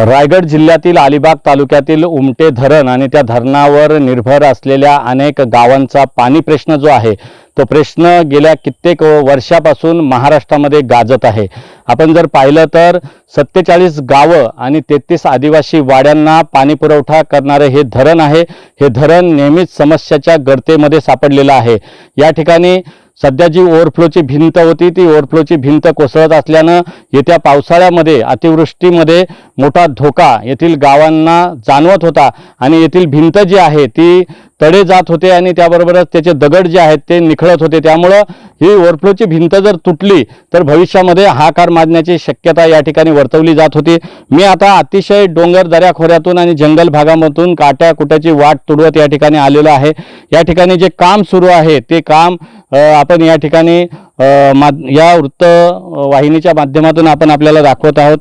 रायगड जिल्ह्यातील अलिबाग तालुक्यातील उमटे धरण आणि त्या धरणावर निर्भर असलेल्या अनेक गावांचा पाणी प्रश्न जो आहे तो प्रश्न गेल्या कित्येक वर्षापासून महाराष्ट्रामध्ये गाजत आहे. आपण जर पाहिलं तर सत्तेचाळीस गावं आणि तेहतीस आदिवासी वाड्यांना पाणी पुरवठा करणारे हे धरण आहे. हे धरण नेहमीच समस्याच्या गर्तेमध्ये सापडलेलं आहे. या ठिकाणी सध्या जी ओव्हरफ्लोची भिंत होती ती ओव्हरफ्लोची भिंत कोसळत असल्यानं येत्या पावसाळ्यामध्ये अतिवृष्टीमध्ये मोठा धोका येथील गावांना जाणवत होता. आणि येथील भिंत जी आहे ती तडे जात होते आणि त्याबरोबरच त्याचे दगड जे आहेत ते निखळत होते. त्यामुळं ही ओव्हरफ्लोची भिंत जर तुटली तर भविष्यामध्ये हाकार मारण्याची शक्यता या ठिकाणी वर्तवली जात होती. मी आता अतिशय डोंगर दऱ्याखोऱ्यातून आणि जंगल भागामधून काट्या कुट्याची वाट तुडवत या ठिकाणी आलेलो आहे. या ठिकाणी जे काम सुरू आहे ते काम आपण या ठिकाणी मा या वृत्त वाहिनीच्या माध्यमातून आपण आपल्याला दाखवत आहोत.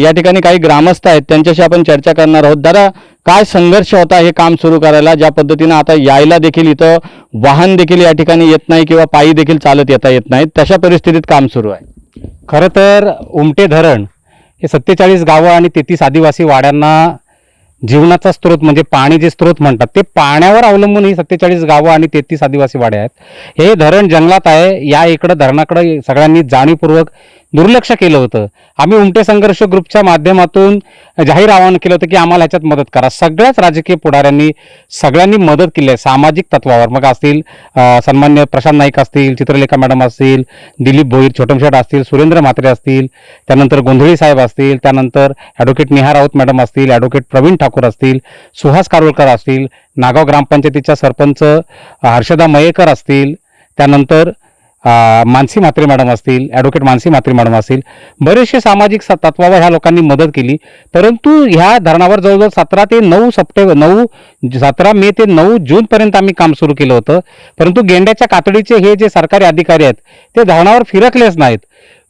या ठिकाणी काही ग्रामस्थ आहेत त्यांच्याशी आपण चर्चा करणार आहोत. दादा काय संघर्ष होता हे काम सुरू करायला? ज्या पद्धतीनं आता यायला देखील इथं वाहन देखील या ठिकाणी येत नाही किंवा पायी देखील चालत येता येत नाहीत तशा परिस्थितीत काम सुरू आहे. खरं तर उमटे धरण हे सत्तेचाळीस गावं आणि तेहतीस आदिवासी वाड्यांना जीवनाचा स्रोत म्हणजे पाणी जे स्रोत म्हणतात ते पाण्यावर अवलंबून ही सत्तेचाळीस गावं आणि तेहतीस आदिवासी वाड्या आहेत. हे धरण जंगलात आहे या इकडं धरणाकडं सगळ्यांनी जाणीवपूर्वक दुर्लक्ष केलं होतं. आम्ही उमटे संघर्ष ग्रुपच्या माध्यमातून जाहीर आवाहन केलं होतं की आम्हाला ह्याच्यात मदत करा. सगळ्याच राजकीय पुढाऱ्यांनी सगळ्यांनी मदत केली आहे. सामाजिक तत्वावर. मग असतील सन्मान्य प्रशांत नाईक असतील चित्रलेखा मॅडम असतील दिलीप भोईर छोटमशेठ असतील सुरेंद्र म्हात्रे असतील त्यानंतर गोंधळी साहेब असतील त्यानंतर ॲडव्होकेट निहा राऊत मॅडम असतील ॲडव्होकेट प्रवीण ठाकूर असतील सुहास कारोलकर असतील नागाव ग्रामपंचायतीच्या सरपंच हर्षदा मयेकर असतील त्यानंतर मानसी म्हात्रे मॅडम असतील ॲडव्होकेट मानसी म्हात्रे मॅडम असतील बरेचसे सामाजिक स- तत्वावर ह्या लोकांनी मदत केली. परंतु ह्या धरणावर जवळजवळ सतरा ते नऊ सप्टेंबर नऊ सतरा मे ते नऊ जूनपर्यंत आम्ही काम सुरू केलं होतं. परंतु गेंड्याच्या कातडीचे हे जे सरकारी अधिकारी आहेत ते धरणावर फिरकलेच नाहीत.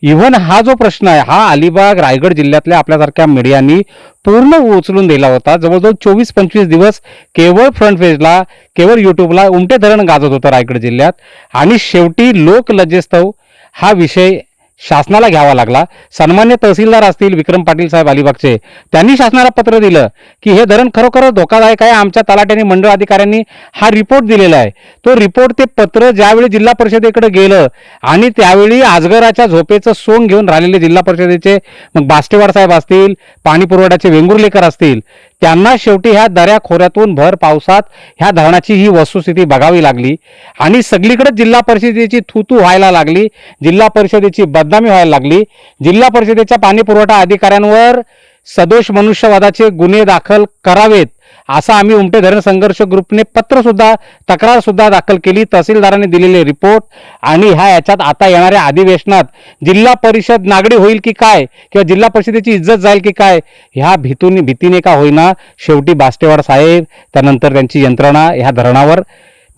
इव्हन हा जो प्रश्न आहे हा अलिबाग रायगड जिल्ह्यातल्या आपल्यासारख्या मीडियानी पूर्ण उचलून दिला होता. जवळजवळ चोवीस पंचवीस दिवस केवळ फ्रंट पेजला केवळ युट्यूबला उमटे धरण गाजत होतं रायगड जिल्ह्यात. आणि शेवटी लोकलज्जेस्तव हा विषय शासनाला घ्यावा लागला. सन्मान्य तहसीलदार असतील विक्रम पाटील साहेब अलिबागचे. त्यांनी शासनाला पत्र दिलं की हे धरण खरोखर धोकादायक आहे. आमच्या तलाट्याने मंडळ अधिकाऱ्यांनी हा रिपोर्ट दिलेला आहे. तो रिपोर्ट ते पत्र ज्यावेळी जिल्हा परिषदेकडे गेलं आणि त्यावेळी आजगराच्या झोपेचं सोंग घेऊन राहिलेले जिल्हा परिषदेचे मग बास्टेवाड साहेब असतील पाणी पुरवठ्याचे वेंगुर्लेकर असतील त्यांना शेवटी ह्या दऱ्या खोऱ्यातून भर पावसात ह्या धरणाची ही वस्तुस्थिती बघावी लागली. आणि सगळीकडे जिल्हा परिषदेची थुतू व्हायला लागली. जिल्हा परिषदेची बदनामी व्हायला लागली. जिल्हा परिषदेच्या पाणी पुरवठा अधिकाऱ्यांवर सदोष मनुष्यवादाचे गुन्हे दाखल करावेत असं आम्ही उमटे धरण संघर्ष ग्रुपने पत्रसुद्धा तक्रारसुद्धा दाखल केली तहसीलदारांनी दिलेले रिपोर्ट. आणि ह्या याच्यात आता येणाऱ्या अधिवेशनात जिल्हा परिषद नागडी होईल की काय किंवा जिल्हा परिषदेची इज्जत जाईल की काय ह्या भीतून भीतीने का होईना शेवटी बास्टेवाड साहेब त्यानंतर त्यांची यंत्रणा ह्या धरणावर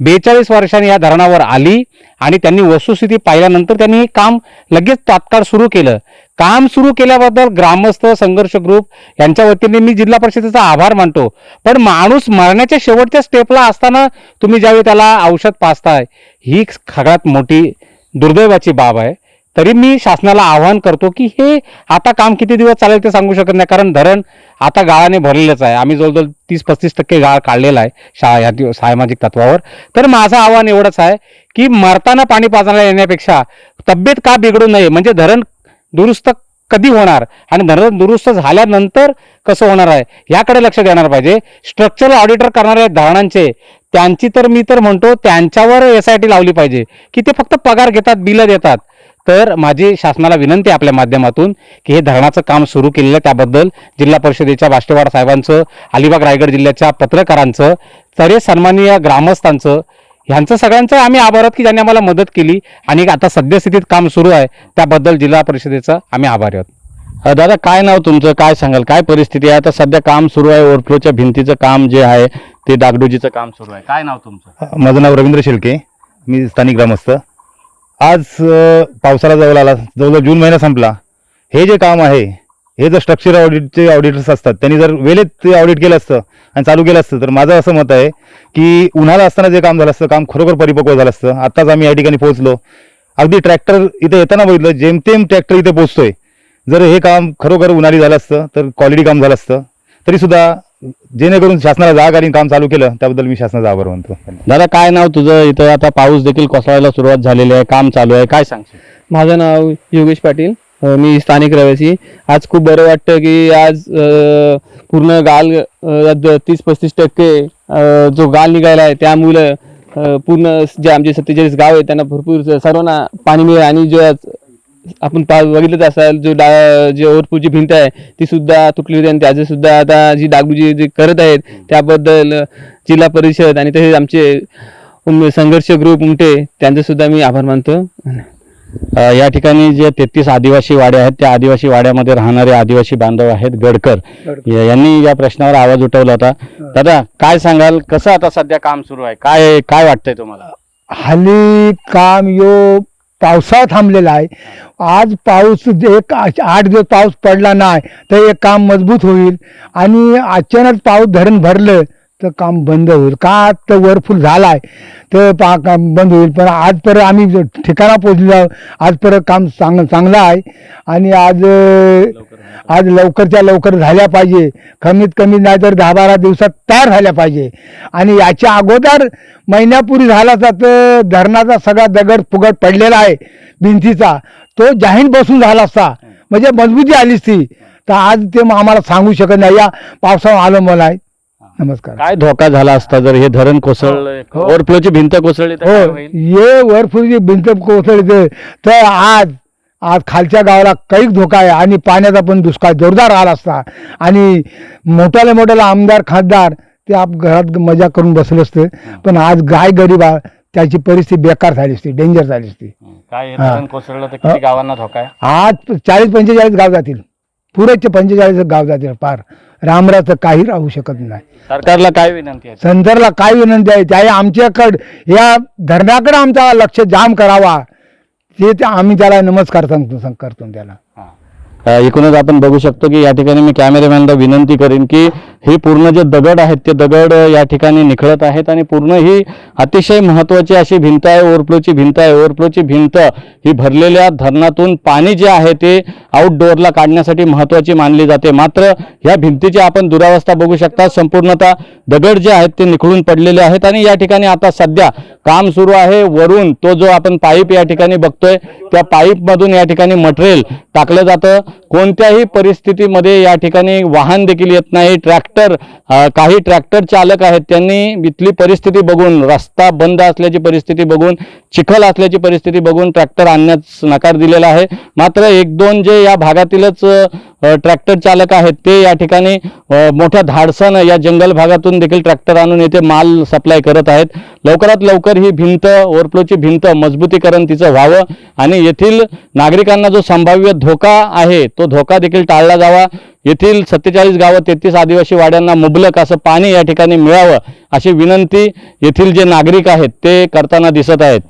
बेचाळीस वर्षांनी या धरणावर आली आणि त्यांनी वस्तुस्थिती पाहिल्यानंतर त्यांनी हे काम लगेच तात्काळ सुरू केलं. काम सुरू केल्याबद्दल ग्रामस्थ संघर्ष ग्रुप यांच्या वतीने मी जिल्हा परिषदेचा आभार मानतो. पण माणूस मरण्याच्या शेवटच्या स्टेपला असताना तुम्ही ज्यावेळी त्याला औषध पाचताय ही सगळ्यात मोठी दुर्दैवाची बाब आहे. तरी मी शासनाला आवाहन करतो की हे आता काम किती दिवस चालेल ते सांगू शकत नाही कारण धरण आता गाळाने भरलेलंच आहे. आम्ही जवळजवळ तीस पस्तीस टक्के गाळ काढलेला आहे शा ह्या सामाजिक तत्वावर. तर माझं आव्हान एवढंच आहे की मरताना पाणी पाजण्याला येण्यापेक्षा तब्येत का बिघडू नये म्हणजे धरण दुरुस्त कधी होणार? आणि धरण दुरुस्त झाल्यानंतर कसं होणार आहे? याकडे लक्ष देणार पाहिजे. स्ट्रक्चरल ऑडिटर करणारे धरणांचे त्यांची तर मी तर म्हणतो त्यांच्यावर एस आय टी लावली पाहिजे. की ते फक्त पगार घेतात बिलं देतात. तर माझी शासनाला विनंती आहे आपल्या माध्यमातून की हे धरणाचं काम सुरू केलेलं आहे त्याबद्दल जिल्हा परिषदेच्या बाष्टेवाड साहेबांचं अलिबाग रायगड जिल्ह्याच्या पत्रकारांचं तरी सन्माननीय ग्रामस्थांचं ह्यांचं सगळ्यांचं आम्ही आभार आहोत की ज्यांनी आम्हाला मदत केली आणि आता सद्यस्थितीत काम सुरू आहे त्याबद्दल जिल्हा परिषदेचं आम्ही आभारी आहोत. दादा काय नाव तुमचं? काय सांगाल? काय परिस्थिती आहे? आता सध्या काम सुरू आहे ओव्हरफ्लोच्या भिंतीचं काम जे आहे ते डागडुजीचं काम सुरू आहे. काय नाव तुमचं? माझं नाव रवींद्र शेळके मी स्थानिक ग्रामस्थ. आज पावसाळा जवळ आला. जवळजवळ जून महिना संपला. हे जे काम आहे हे जर स्ट्रक्चर ऑडिटचे ऑडिटर्स असतात त्यांनी जर वेळेत ते ऑडिट केलं असतं आणि चालू केलं असतं तर माझं असं मत आहे की उन्हाळा असताना जे काम झालं असतं काम खरोखर परिपक्व झालं असतं. आत्ताच आम्ही या ठिकाणी पोहोचलो. अगदी ट्रॅक्टर इथे येताना बघितलं जेमतेम ट्रॅक्टर इथे पोहोचतोय. जर हे काम खरोखर उन्हाळी झालं असतं तर क्वालिटी काम झालं असतं. तरी सुद्धा जेणेकरून शासनाला जाग आणि काम चालू केलं त्याबद्दल मी शासनाचा आभार मानतो. दादा काय नाव तुझं? इथं आता पाऊस देखील कोसळायला सुरुवात झालेली आहे. काम चालू आहे. काय सांगशील? माझं नाव योगेश पाटील. मी स्थानिक रहिवासी. आज खूप बरं वाटतं की आज पूर्ण गाल तीस पस्तीस टक्के जो गाल निघाला आहे त्यामुळे पूर्ण जे आमचे सत्तेचाळीस गाव आहेत त्यांना भरपूर सर्वांना पाणी मिळेल. आणि जो आपण पा बघितलंच असाल जो डा जे ओरपूरची भिंत आहे ती सुद्धा तुटली होती. आणि त्याचे सुद्धा आता जी डागडूजी जे करत आहेत त्याबद्दल जिल्हा परिषद आणि तसेच आमचे संघर्ष ग्रुप उमटे त्यांचे सुद्धा मी आभार मानतो. या ठिकाणी जे तेहतीस आदिवासी वाड्या आहेत त्या आदिवासी वाड्यामध्ये राहणारे आदिवासी बांधव आहेत गडकर. यांनी या प्रश्नावर आवाज उठवला होता. दादा काय सांगाल? कसं आता सध्या काम सुरू आहे? काय काय वाटतंय तुम्हाला? हल्ली काम यो पावसाळा थांबलेला आहे. आज पाऊस एक आठ दिवस पाऊस पडला नाही तर एक काम मजबूत होईल. आणि अचानक पाऊस धरण भरलं तर काम बंद होईल. का तर वरफुल झालाय तर पा काम बंद होईल. पण आज पर आम्ही ठिकाणा पोचलो आज पर काम चांग चांगलं आहे. आणि आज आज लवकरच्या लवकर झाल्या पाहिजे. कमीत कमी नाही तर दहा बारा दिवसात तयार झाल्या पाहिजे. आणि याच्या अगोदर महिन्यापूर्वी झाला तर धरणाचा सगळा दगड फुगट पडलेला आहे भिंतीचा. तो जाहीर बसून झाला असता. म्हणजे मजबूती आलीच ती. तर आज ते मग आम्हाला सांगू शकत नाही. या पावसावर मला आहे नमस्कार. काय धोका झाला असता जर हे धरण कोसळलं? हो. ओव्हरफ्लोची भिंत कोसळली तर काय हो होईल? ये वरफुरची भिंत कोसळते तर आज आज खालच्या गावाला काही धोका आहे आणि पाण्याचा पण दुष्काळ जोरदार आला असता. आणि मोठ्याला मोठ्याला आमदार खासदार ते आप घरात मजा करून बसले असते. पण आज गाय गरीबा त्याची परिस्थिती बेकार झाली असती डेंजर झाली असती. काय हे हा. धरण कोसळलं तर किती गावांना धोका आहे? आज चाळीस पंचेचाळीस गाव जातील. पुरेचे पंचेचाळीस गाव जातील पार. रामराचं काही राहू शकत नाही. सरकारला काय विनंती आहे? संदरला काय विनंती आहे? त्याही आमच्याकडं या धरणाकडे आमचा लक्ष जाम करावा. ते ते आम्ही त्याला नमस्कार सांगतो सांग- करतो त्याला. अ, एकूणच आपण बघू शकतो की या ठिकाणी मी कॅमेरामॅनला विनंती करेन की हे पूर्ण जे दगड आहेत ते दगड या ठिकाणी निखळत आहेत आणि पूर्ण ही अतिशय महत्वाची अशी भिंत आहे ओव्हरफ्लोची भिंत आहे. ओव्हरफ्लोची भिंत ही भरलेल्या धरणातून पाणी जे आहे ते आउटडोअरला काढण्यासाठी महत्वाची मानली जाते. मात्र या भिंतीची आपण दुरावस्था बघू शकता. संपूर्णतः दगड जे आहेत ते निखळून पडलेले आहेत आणि या ठिकाणी आता सध्या काम सुरू आहे. वरून तो जो आपण पाईप या ठिकाणी बघतोय त्या पाईपमधून या ठिकाणी मटेरियल टाकलं जातं. कोणत्याही परिस्थितीमध्ये या ठिकाणी वाहन देखील येत नाही. ट्रॅक्टर ट्रॅक्टर काही ट्रॅक्टर चालक आहेत त्यांनी इथली परिस्थिती बघून रस्ता बंद असल्याची परिस्थिती बघून चिखल असल्याची परिस्थिती बघून ट्रॅक्टर आणण्यास नकार दिलेला आहे. मात्र एक दोन जे या भागातीलच ट्रॅक्टर चालक आहेत. ते या ठिकाणी मोठ्या धाडसानं या जंगल भागातून देखील ट्रॅक्टर आणून येथे माल सप्लाय करत आहेत. लवकरात लवकर ही भिंत ओव्हरफ्लोची भिंत मजबूतीकरण तिचं व्हावं आणि येथील नागरिकांना जो संभाव्य धोका आहे तो धोका देखील टाळला जावा. येथील सत्तेचाळीस गावं तेहतीस आदिवासी वाड्यांना मुबलक असं पाणी या ठिकाणी मिळावं अशी विनंती येथील जे नागरिक आहेत ते करताना दिसत आहेत.